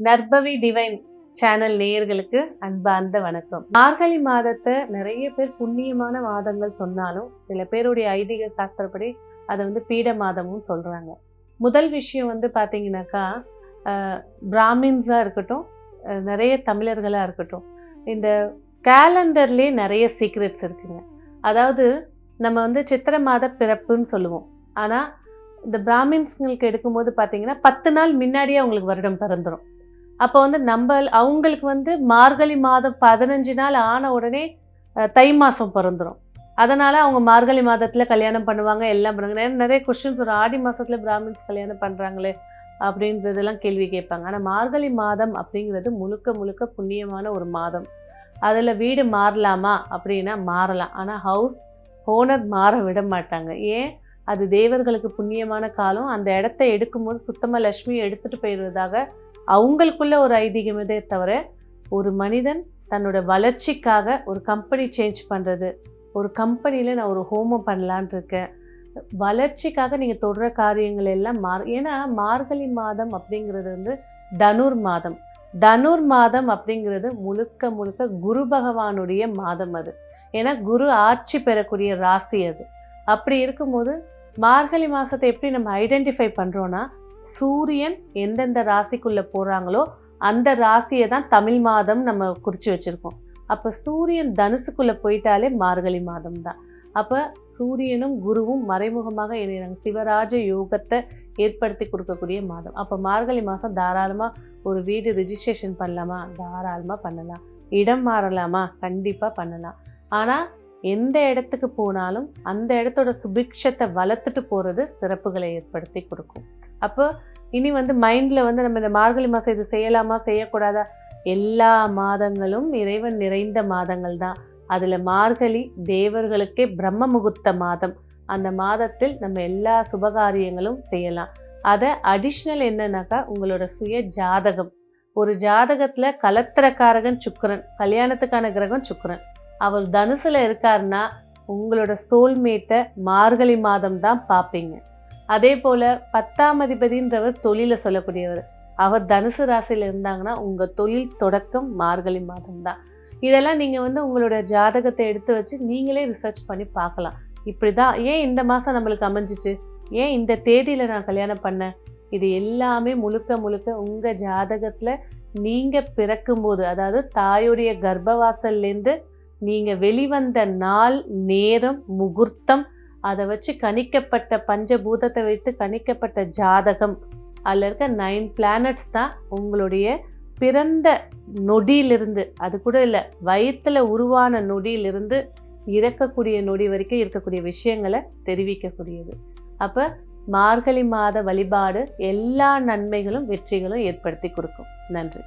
நர்பவி divine channel நேயர்களுக்கு அன்பார்ந்த வணக்கம். மார்கழி மாதத்தை நிறைய பேர் புண்ணியமான மாதங்கள் சொன்னாலும் சில பேருடைய ஐதீக சாஸ்திரப்படி அதை வந்து பீட மாதமும் சொல்றாங்க. முதல் விஷயம் வந்து பார்த்தீங்கன்னாக்கா பிராமின்ஸாக இருக்கட்டும் நிறைய தமிழர்களாக இருக்கட்டும் இந்த கேலண்டர்லேயே நிறைய சீக்ரெட்ஸ் இருக்குங்க. அதாவது நம்ம வந்து சித்திரை மாத பிறப்புன்னு சொல்லுவோம். ஆனால் இந்த பிராமின்ஸ்களுக்கு எடுக்கும்போது பார்த்தீங்கன்னா பத்து நாள் முன்னாடியே அவங்களுக்கு வருடம் பிறந்துடும் அப்போ வந்து நம்ம அவங்களுக்கு வந்து மார்கழி மாதம் பதினஞ்சு நாள் ஆன உடனே தை மாதம் பிறந்துடும் அதனால் அவங்க மார்கழி மாதத்தில் கல்யாணம் பண்ணுவாங்க எல்லாம் பண்ணுவாங்க. நிறைய- நிறைய கொஸ்டின்ஸ் வரும். ஆடி மாதத்தில் பிராமின்ஸ் கல்யாணம் பண்ணுறாங்களே அப்படின்றதெல்லாம் கேள்வி கேட்பாங்க. ஆனால் மார்கழி மாதம் அப்படிங்கிறது முழுக்க முழுக்க புண்ணியமான ஒரு மாதம். அதில் வீடு மாறலாமா? அப்படின்னா மாறலாம். ஆனால் ஹவுஸ் ஓனர் மாற விட மாட்டாங்க. ஏன்? அது தேவர்களுக்கு புண்ணியமான காலம். அந்த இடத்த எடுக்கும்போது சுத்தமாக லக்ஷ்மி எடுத்துகிட்டு போயிடுவதாக அவங்களுக்குள்ள ஒரு ஐதீகமே தவிர ஒரு மனிதன் தன்னோட வளர்ச்சிக்காக ஒரு கம்பெனி சேஞ்ச் பண்ணுறது ஒரு கம்பெனியில் நான் ஒரு ஹோமம் பண்ணலான் இருக்கேன். வளர்ச்சிக்காக நீங்கள் தொடுற காரியங்கள் எல்லாம் மார் ஏன்னா மார்கழி மாதம் அப்படிங்கிறது வந்து தனுர் மாதம். தனுர் மாதம் அப்படிங்கிறது முழுக்க முழுக்க குரு பகவானுடைய மாதம் அது. ஏன்னா குரு ஆட்சி பெறக்கூடிய ராசி அது. அப்படி இருக்கும்போது மார்கழி மாதத்தை எப்படி நம்ம ஐடென்டிஃபை பண்ணுறோன்னா சூரியன் எந்தெந்த ராசிக்குள்ளே போகிறாங்களோ அந்த ராசியை தான் தமிழ் மாதம் நம்ம குறித்து வச்சுருக்கோம். அப்போ சூரியன் தனுசுக்குள்ளே போயிட்டாலே மார்கழி மாதம் தான். அப்போ சூரியனும் குருவும் மறைமுகமாக இணைகிறாங்க. சிவராஜ யோகத்தை ஏற்படுத்தி கொடுக்கக்கூடிய மாதம். அப்போ மார்கழி மாதம் தாராளமாக ஒரு வீடு ரிஜிஸ்ட்ரேஷன் பண்ணலாமா? தாராளமாக பண்ணலாம். இடம் மாறலாமா? கண்டிப்பாக பண்ணலாம். ஆனால் எந்த இடத்துக்கு போனாலும் அந்த இடத்தோட சுபிக்ஷத்தை வளர்த்துட்டு போகிறது சிறப்புகளை ஏற்படுத்தி கொடுக்கும். அப்போ இனி வந்து மைண்டில் வந்து நம்ம இந்த மார்கழி மாதம் இது செய்யலாமா செய்யக்கூடாதா? எல்லா மாதங்களும் இறைவன் நிறைந்த மாதங்கள் தான். அதில் மார்கழி தேவர்களுக்கே பிரம்ம முகூர்த்த மாதம். அந்த மாதத்தில் நம்ம எல்லா சுபகாரியங்களும் செய்யலாம். அதை அடிஷ்னல் என்னன்னாக்கா உங்களோட சுய ஜாதகம். ஒரு ஜாதகத்தில் கலத்திரக்காரகன் சுக்கரன் கல்யாணத்துக்கான கிரகம் சுக்கரன். அவர் தனுசில் இருக்காருன்னா உங்களோட சோல்மேட்டை மார்கழி மாதம் தான் பார்ப்பீங்க. அதே போல் பத்தாம் அதிபதின்றவர் தொழிலை சொல்லக்கூடியவர். அவர் தனுசு ராசியில் இருந்தாங்கன்னா உங்கள் தொழில் தொடக்கம் மார்கழி மாதம் தான் இதெல்லாம் நீங்கள் வந்து உங்களோட ஜாதகத்தை எடுத்து வச்சு நீங்களே ரிசர்ச் பண்ணி பார்க்கலாம். இப்படி தான் ஏன் இந்த மாதம் நம்மளுக்கு அமைஞ்சிச்சு? ஏன் இந்த தேதியில் நான் கல்யாணம் பண்ணேன்? இது எல்லாமே முழுக்க முழுக்க உங்கள் ஜாதகத்தில் நீங்கள் பிறக்கும்போது அதாவது தாயுடைய கர்ப்பவாசல்லேருந்து நீங்கள் வெளிவந்த நாள் நேரம் முகூர்த்தம் அதை வச்சு கணிக்கப்பட்ட பஞ்சபூதத்தை வைத்து கணிக்கப்பட்ட ஜாதகம். அதில் இருக்க நைன் பிளானட்ஸ் தான் உங்களுடைய பிறந்த நொடியிலிருந்து அது கூட இல்லை வயிற்றில் உருவான நொடியிலிருந்து இறக்கக்கூடிய நொடி வரைக்கும் இருக்கக்கூடிய விஷயங்களை தெரிவிக்கக்கூடியது. அப்போ மார்கழி மாத வழிபாடு எல்லா நன்மைகளும் வெற்றிகளும் ஏற்படுத்தி கொடுக்கும். நன்றி.